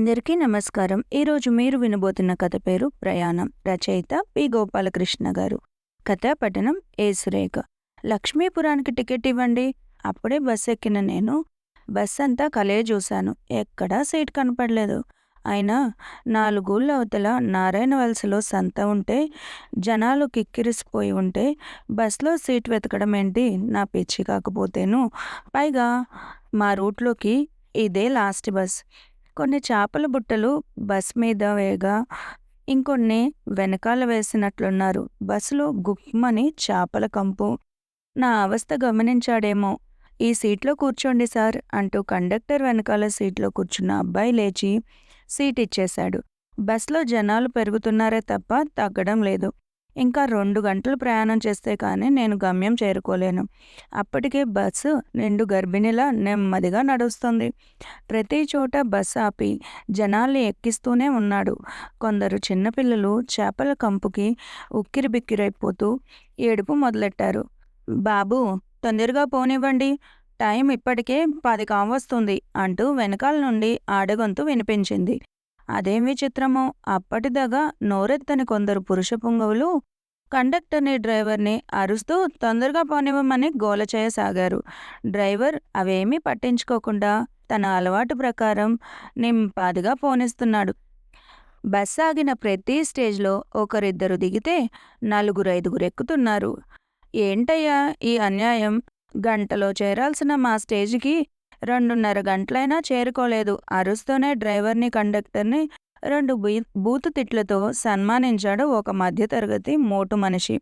అందరికీ నమస్కారం. ఈరోజు మీరు వినబోతున్న కథ పేరు ప్రయాణం. రచయిత పి. గోపాలకృష్ణ గారు. కథాపట్టణం పఠనం ఏ. సురేఖ. లక్ష్మీపురానికి టికెట్ ఇవ్వండి. అప్పుడే బస్ ఎక్కిన నేను. బస్ అంతా కలే చూశాను. ఎక్కడా సీట్ కనపడలేదు. అయినా నాలుగూళ్ళ అవతల నారాయణ వలసలో సంత ఉంటే జనాలు కిక్కిరిసిపోయి ఉంటే బస్లో సీట్ వెతకడం ఏంటి? నా పిచ్చి కాకపోతేను. పైగా మా రూట్లోకి ఇదే లాస్ట్ బస్. కొన్ని చేపల బుట్టలు బస్ మీద వేగా ఇంకొన్ని వెనకాల వేసినట్లున్నారు. బస్సులో గుమ్మని చేపల కంపు. నా అవస్థ గమనించాడేమో. ఈ సీట్లో కూర్చోండి సార్ అంటూ కండక్టర్ వెనకాల సీట్లో కూర్చున్న అబ్బాయి లేచి సీట్ ఇచ్చేశాడు బస్లో జనాలు పెరుగుతున్నారే తప్ప తగ్గడం లేదు. ఇంకా రెండు గంటలు ప్రయాణం చేస్తే కానీ నేను గమ్యం చేరుకోలేను. అప్పటికే బస్సు రెండు గర్భిణిలా నెమ్మదిగా నడుస్తుంది. ప్రతి చోట బస్సు ఆపి జనాల్ని ఎక్కిస్తూనే ఉన్నాడు. కొందరు చిన్నపిల్లలు చేపల కంపుకి ఉక్కిరి బిక్కిరైపోతూ ఏడుపు మొదలెట్టారు. బాబు తొందరగా పోనివ్వండి. టైం ఇప్పటికే పది కావస్తుంది అంటూ వెనకాల నుండి ఆడగొంతు వినిపించింది. అదేం విచిత్రమో అప్పటిదాకా నోరెత్తని కొందరు పురుష పుంగవులు కండక్టర్ని డ్రైవర్ని అరుస్తూ తొందరగా పోనివ్వమని గోల చేయసాగారు. డ్రైవర్ అవేమీ పట్టించుకోకుండా తన అలవాటు ప్రకారం నింపాదిగా పోనిస్తున్నాడు. బస్ ఆగిన ప్రతి స్టేజ్లో ఒకరిద్దరు దిగితే నలుగురు ఐదుగురు ఎక్కుతున్నారు. ఏంటయ్యా ఈ అన్యాయం? గంటలో చేరాల్సిన మా స్టేజ్కి రెండున్నర గంటలైనా చేరుకోలేదు. అరుస్తూనే డ్రైవర్ని కండక్టర్ని రెండు బీ- బూతు తిట్లతో సన్మానించాడు ఒక మధ్యతరగతి మోటు మనిషి.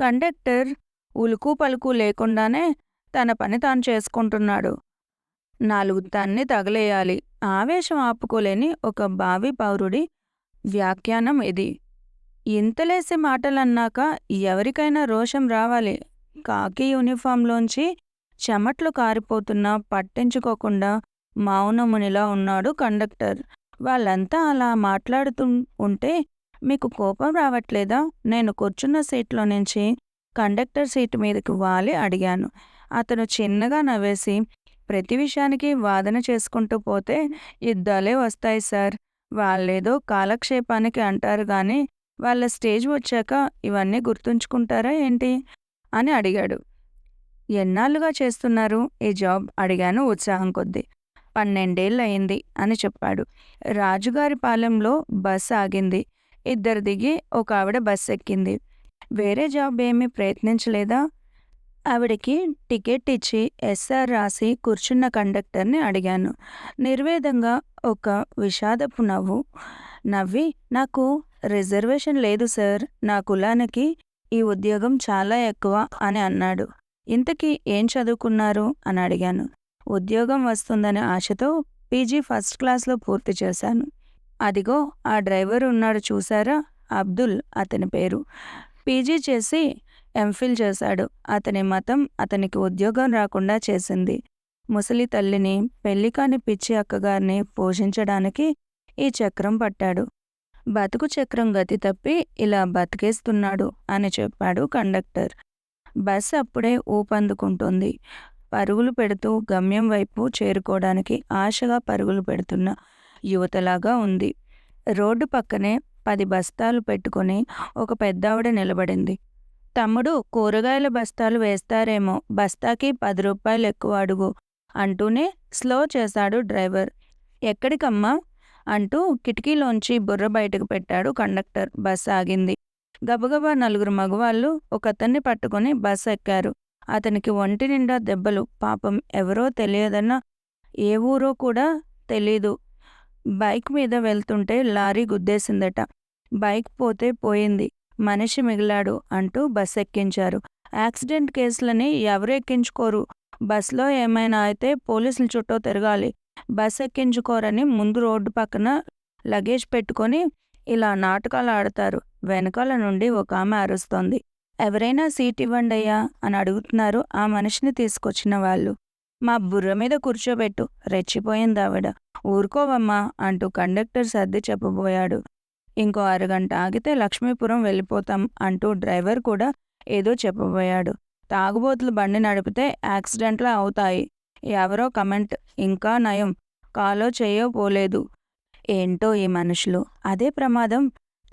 కండక్టర్ ఉలుకు పలుకు లేకుండానే తన పని తాను చేసుకుంటున్నాడు. నాలుగు తన్ని తగలేయాలి. ఆవేశం ఆపుకోలేని ఒక భావి పౌరుడి వ్యాఖ్యానం ఇది. ఇంతలేసి మాటలన్నాక ఎవరికైనా రోషం రావాలి. కాకి యూనిఫామ్లోంచి చెమట్లు కారిపోతున్నా పట్టించుకోకుండా మౌనమునిలా ఉన్నాడు కండక్టర్. వాళ్ళంతా అలా మాట్లాడుతూ ఉంటే మీకు కోపం రావట్లేదా? నేను కూర్చున్న సీట్లో నుంచి కండక్టర్ సీటు మీదకి వాలి అడిగాను. అతను చిన్నగా నవ్వేసి ప్రతి విషయానికి వాదన చేసుకుంటూ పోతే యుద్ధాలే వస్తాయి సార్. వాళ్ళేదో కాలక్షేపానికి అంటారు కానీ వాళ్ళ స్టేజ్ వచ్చాక ఇవన్నీ గుర్తుంచుకుంటారా ఏంటి? అని అడిగాడు. ఎన్నాళ్ళుగా చేస్తున్నారు? ఈ జాబ్? అడిగాను ఉత్సాహం కొద్దీ. పన్నెండేళ్ళు అయింది అని చెప్పాడు. రాజుగారి పాలెంలో బస్ ఆగింది. ఇద్దరు దిగి ఒక ఆవిడ బస్ ఎక్కింది వేరే జాబ్ ఏమీ ప్రయత్నించలేదా? ఆవిడకి టికెట్ ఇచ్చి ఎస్ఆర్ రాసి కూర్చున్న కండక్టర్ని అడిగాను. నిర్వేదంగా ఒక విషాదపు నవ్వు. నవ్వి నాకు రిజర్వేషన్ లేదు సార్. నా కులానికి ఈ ఉద్యోగం చాలా ఎక్కువ అని అన్నాడు. ఇంతకీ ఏం చదువుకున్నారు? అని అడిగాను. ఉద్యోగం వస్తుందనే ఆశతో పీజీ ఫస్ట్ క్లాస్లో పూర్తి చేశాను. అదిగో ఆ డ్రైవర్ ఉన్నాడు చూసారా అబ్దుల్ అతని పేరు. పీజీ చేసి ఎంఫిల్ చేశాడు. అతని మతం అతనికి ఉద్యోగం రాకుండా చేసింది. ముసలి తల్లిని పెళ్ళి కాని పిచ్చి అక్కగారిని పోషించడానికి ఈ చక్రం పట్టాడు. బతుకు చక్రం గతి తప్పి ఇలా బతికేస్తున్నాడు అని చెప్పాడు కండక్టర్. బస్ అప్పుడే ఊపందుకుంటుంది. పరుగులు పెడుతూ గమ్యం వైపు చేరుకోవడానికి ఆశగా పరుగులు పెడుతున్న యువతలాగా ఉంది. రోడ్డు పక్కనే పది బస్తాలు పెట్టుకొని ఒక పెద్దావిడ నిలబడింది. తమ్ముడు కూరగాయల బస్తాలు వేస్తారేమో. బస్తాకి పది రూపాయలు ఎక్కువ అడుగు అంటూనే స్లో చేశాడు డ్రైవర్. ఎక్కడికమ్మా? అంటూ కిటికీలోంచి బుర్ర బయటకు పెట్టాడు కండక్టర్. బస్ ఆగింది. గబగబా నలుగురు మగవాళ్ళు ఒకతన్ని పట్టుకొని బస్ ఎక్కారు అతనికి ఒంటి నిండా దెబ్బలు. పాపం ఎవరో తెలియదన్న ఏ ఊరో కూడా తెలీదు. బైక్ మీద వెళ్తుంటే లారీ గుద్దేసిందట. బైక్ పోతే పోయింది. మనిషి మిగిలాడు అంటూ బస్ ఎక్కించారు యాక్సిడెంట్ కేసులని ఎవరు ఎక్కించుకోరు బస్లో ఏమైనా అయితే పోలీసుల చుట్టూ తిరగాలి. బస్ ఎక్కించుకోరని ముందు రోడ్డు పక్కన లగేజ్ పెట్టుకొని ఇలా నాటకాలు ఆడతారు. వెనకాల నుండి ఒక ఆమె అరుస్తోంది. ఎవరైనా సీట్ ఇవ్వండయ్యా అని అడుగుతున్నారు ఆ మనిషిని తీసుకొచ్చిన వాళ్ళు. మా బుర్ర మీద కూర్చోబెట్టు రెచ్చిపోయింది ఆవిడ. ఊరుకోవమ్మా అంటూ కండక్టర్ సర్ది చెప్పబోయాడు. ఇంకో అరగంట ఆగితే లక్ష్మీపురం వెళ్ళిపోతాం అంటూ డ్రైవర్ కూడా ఏదో చెప్పబోయాడు. తాగుబోతులు బండి నడిపితే యాక్సిడెంట్లు అవుతాయి. ఎవరో కమెంట్ ఇంకా నయం. కాలో చేయో పోలేదు. ఏంటో ఈ మనుషులు. అదే ప్రమాదం.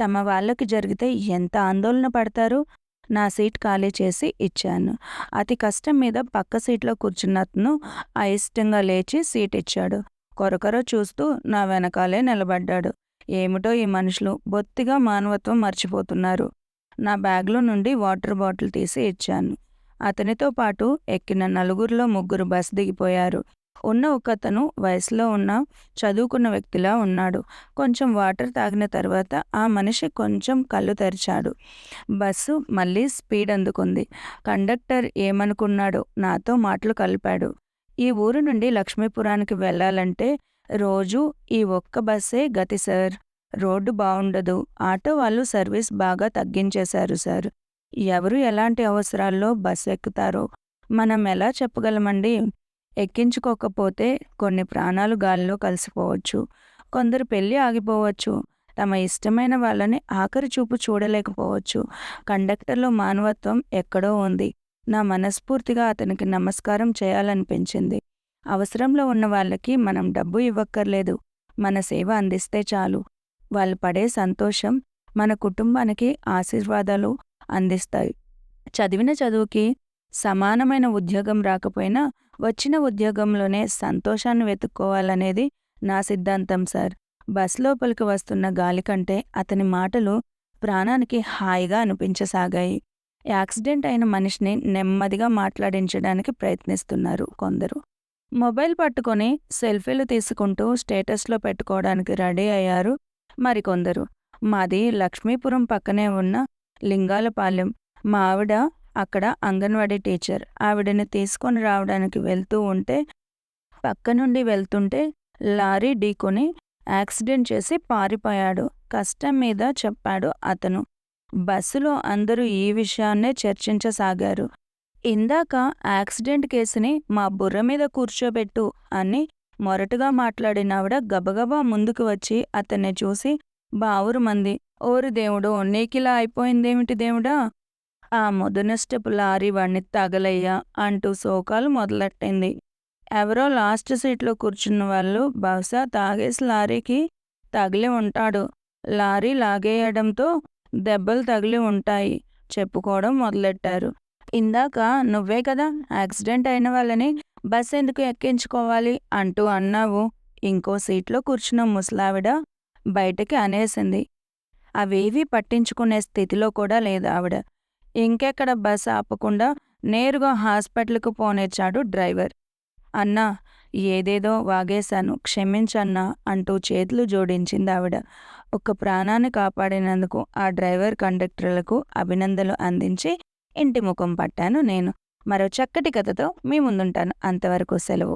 తమ వాళ్ళకి జరిగితే ఎంత ఆందోళన పడతారు? నా సీట్ ఖాళీ చేసి ఇచ్చాను. అతి కష్టం మీద పక్క సీట్లో కూర్చున్నతను అయిష్టంగా లేచి సీట్ ఇచ్చాడు. కొరకొర చూస్తూ నా వెనకాలే నిలబడ్డాడు. ఏమిటో ఈ మనుషులు బొత్తిగా మానవత్వం మర్చిపోతున్నారు. నా బ్యాగ్లో నుండి వాటర్ బాటిల్ తీసి ఇచ్చాను. అతనితో పాటు ఎక్కిన నలుగురిలో ముగ్గురు బస్ దిగిపోయారు. ఉన్న ఒకతను వయసులో ఉన్న చదువుకున్న వ్యక్తిలా ఉన్నాడు. కొంచెం వాటర్ తాగిన తర్వాత ఆ మనిషి కొంచెం కళ్ళు తెరిచాడు. బస్సు మళ్ళీ స్పీడ్ అందుకుంది. కండక్టర్ ఏమనుకున్నాడో నాతో మాటలు కలిపాడు. ఈ ఊరు నుండి లక్ష్మీపురానికి వెళ్ళాలంటే రోజు ఈ ఒక్క బస్సే గతి సార్. రోడ్డు బాగుండదు ఆటో వాళ్ళు సర్వీస్ బాగా తగ్గించేశారు సార్. ఎవరు ఎలాంటి అవసరాల్లో బస్సు ఎక్కుతారో మనం ఎలా చెప్పగలమండి? ఎక్కించుకోకపోతే కొన్ని ప్రాణాలు గాలిలో కలిసిపోవచ్చు. కొందరు పెళ్ళి ఆగిపోవచ్చు. తమ ఇష్టమైన వాళ్ళని ఆఖరి చూపు చూడలేకపోవచ్చు. కండక్టర్లో మానవత్వం ఎక్కడో ఉంది. నా మనస్ఫూర్తిగా అతనికి నమస్కారం చేయాలనిపించింది. అవసరంలో ఉన్న వాళ్ళకి మనం డబ్బు ఇవ్వక్కర్లేదు. మన సేవ అందిస్తే చాలు. వాళ్ళు పడే సంతోషం మన కుటుంబానికి ఆశీర్వాదాలు అందిస్తాయి. చదివిన చదువుకి సమానమైన ఉద్యోగం రాకపోయినా వచ్చిన ఉద్యోగంలోనే సంతోషాన్ని వెతుక్కోవాలనేది నా సిద్ధాంతం సార్. బస్ లోపలికి వస్తున్న గాలి కంటే అతని మాటలు ప్రాణానికి హాయిగా అనిపించసాగాయి. యాక్సిడెంట్ అయిన మనిషిని నెమ్మదిగా మాట్లాడించడానికి ప్రయత్నిస్తున్నారు కొందరు. మొబైల్ పట్టుకొని సెల్ఫీలు తీసుకుంటూ స్టేటస్లో పెట్టుకోవడానికి రెడీ అయ్యారు మరికొందరు. మాది లక్ష్మీపురం పక్కనే ఉన్న లింగాలపాలెం. మా ఆవిడ అక్కడ అంగన్వాడీ టీచర్ ఆవిడని తీసుకొని రావడానికి వెళ్తూ ఉంటే పక్క నుండి వెళ్తుంటే లారీ ఢీకొని యాక్సిడెంట్ చేసి పారిపోయాడు. కష్టం మీద చెప్పాడు అతను. బస్సులో అందరూ ఈ విషయాన్నే చర్చించసాగారు. ఇందాక యాక్సిడెంట్ కేసుని మా బుర్ర మీద కూర్చోబెట్టు అని మొరటుగా మాట్లాడిన ఆవిడ గబగబా ముందుకు వచ్చి అతన్ని చూసి బావురు మంది ఓరు దేవుడు నీకిలా అయిపోయిందేమిటి దేవుడా? ఆ ముదనష్టపు లారీ వాణ్ణి తగలయ్యా అంటూ శోకాలు మొదలెట్టింది. ఎవరో లాస్ట్ సీట్లో కూర్చున్న వాళ్ళు బహుశా తాగేసి లారీకి తగిలి ఉంటాడు. లారీ లాగేయడంతో దెబ్బలు తగిలి ఉంటాయి చెప్పుకోవడం మొదలెట్టారు. ఇందాక నువ్వే కదా యాక్సిడెంట్ అయిన వాళ్ళని బస్ ఎందుకు ఎక్కించుకోవాలి? అంటూ అన్నావు. ఇంకో సీట్లో కూర్చున్న ముసలావిడ బయటకి అనేసింది. అవేవీ పట్టించుకునే స్థితిలో కూడా లేదు ఆవిడ. ఇంకెక్కడ బస్ ఆపకుండా నేరుగా హాస్పిటల్కు పోనిచ్చాడు డ్రైవర్. అన్నా ఏదేదో వాగేశాను క్షమించన్నా అంటూ చేతులు జోడించింది ఆవిడ ఒక ప్రాణాన్ని కాపాడినందుకు ఆ డ్రైవర్ కండక్టర్లకు అభినందనలు అందించి ఇంటి ముఖం పట్టాను నేను మరో చక్కటి కథతో మీ ముందుంటాను అంతవరకు సెలవు.